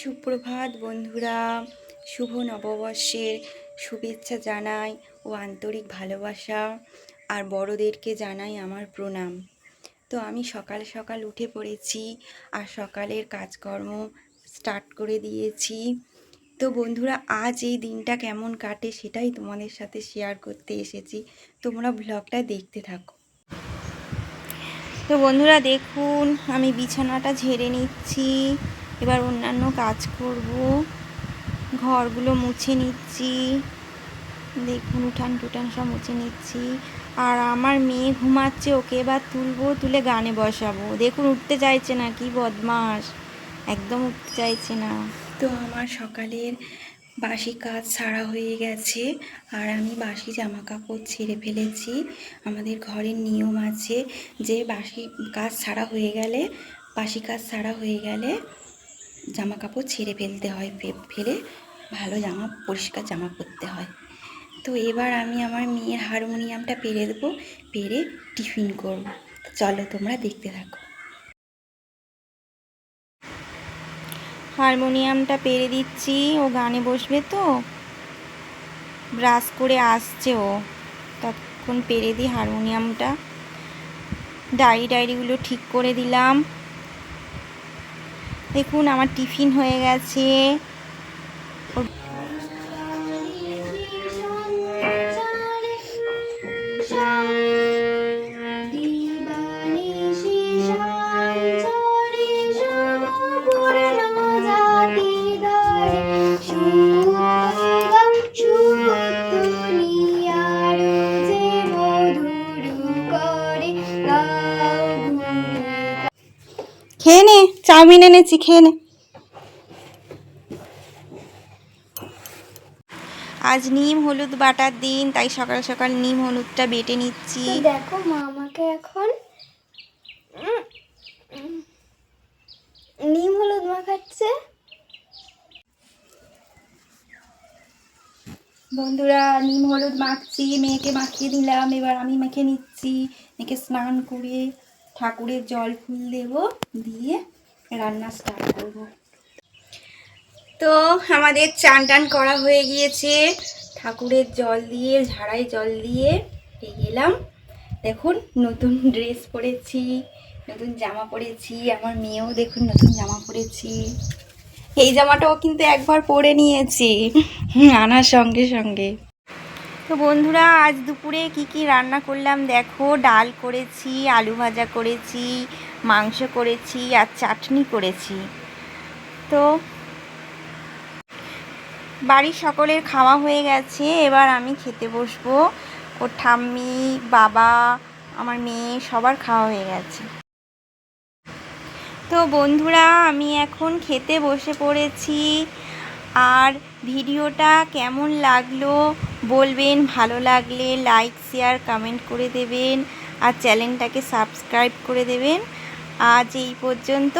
সুপ্রভাত বন্ধুরা, শুভ নববর্ষের শুভেচ্ছা জানাই ও আন্তরিক ভালোবাসা আর বড়দেরকে জানাই আমার প্রণাম। তো আমি সকাল সকাল উঠে পড়েছি আর সকালের কাজকর্ম স্টার্ট করে দিয়েছি। তো বন্ধুরা, আজ এই দিনটা কেমন কাটে সেটাই তোমাদের সাথে শেয়ার করতে এসেছি। তোমরা ব্লগটা দেখতে থাকো। তো বন্ধুরা, দেখুন, আমি বিছানাটা ঝেড়ে নিচ্ছি। এবার অন্যান্য কাজ করব। ঘরগুলো মুছে নিচ্ছি। দেখুন উঠান টুটান সব মুছে নিচ্ছি। আর আমার মেয়ে ঘুমাচ্ছে, ওকে এবার তুলবো, তুলে গানে বসাবো। দেখুন, উঠতে চাইছে না, কি বদমাস একদম উঠতে চাইছে না। তো আমার সকালের বাসি কাজ সারা হয়ে গেছে। আর আমি বাসি জামা কাপড় ছেড়ে ফেলেছি। আমাদের ঘরের নিয়ম আছে যে বাসি কাজ সারা হয়ে গেলে, বাসি কাজ সারা হয়ে গেলে জামা কাপড় ছেড়ে ফেলতে হয় ফেলে ভালো জামা, পরিষ্কার জামা পরতে হয়। তো এবার আমি আমার মেয়ের হারমোনিয়ামটা পেরে দেবো, পেরে টিফিন করব। চলো তোমরা দেখতে থাকো। হারমোনিয়ামটা পেরে দিচ্ছি, ও গানে বসবে তো। ব্রাশ করে আসছে ও। ততক্ষণ পেরে দিই হারমোনিয়ামটা। ডায়েরি, ডায়েরিগুলো ঠিক করে দিলাম। দেখুন আমার টিফিন হয়ে গেছে খেয়ে নে চাউমিন এনেছি খেয়ে নে। আজ নিম হলুদ বাটার দিন তাই সকাল সকাল নিম হলুদটা বেটে নিচ্ছি। দেখো মা আমাকে এখন নিম হলুদ মাখাচ্ছে। বন্ধুরা নিম হলুদ মাখছি মেয়েকে মাখিয়ে দিলাম এবার আমি মেখে নিচ্ছি মেয়েকে স্নান করে ঠাকুরের জল ফুল দেব, দিয়ে রান্না স্টার্ট করব। তো আমাদের চান টান করা হয়ে গিয়েছে। ঠাকুরের জল দিয়ে, ঝাড়াই জল দিয়ে গেলাম। দেখুন, নতুন ড্রেস পরেছি, নতুন জামা পরেছি, আমার মেয়েও দেখুন নতুন জামা পরেছি। এই জামাটাও কিন্তু একবার পরে নিয়েছি। আনার সঙ্গে সঙ্গে। তো বন্ধুরা, আজ দুপুরে কি কি রান্না করলাম? দেখো, ডাল করেছি, আলু ভাজা করেছি, মাংস করেছি আর চাটনি করেছি। তো বাড়ির সকলের খাওয়া হয়ে গেছে, এবার আমি খেতে বসবো। ওর ঠাম্মি, বাবা, আমার মেয়ে, সবার খাওয়া হয়ে গেছে। তো বন্ধুরা, আমি এখন খেতে বসে পড়েছি। আর ভিডিওটা কেমন লাগল বলবেন, ভালো লাগলে লাইক শেয়ার কমেন্ট করে দেবেন আর চ্যানেলটাকে সাবস্ক্রাইব করে দেবেন। আজ এই পর্যন্ত।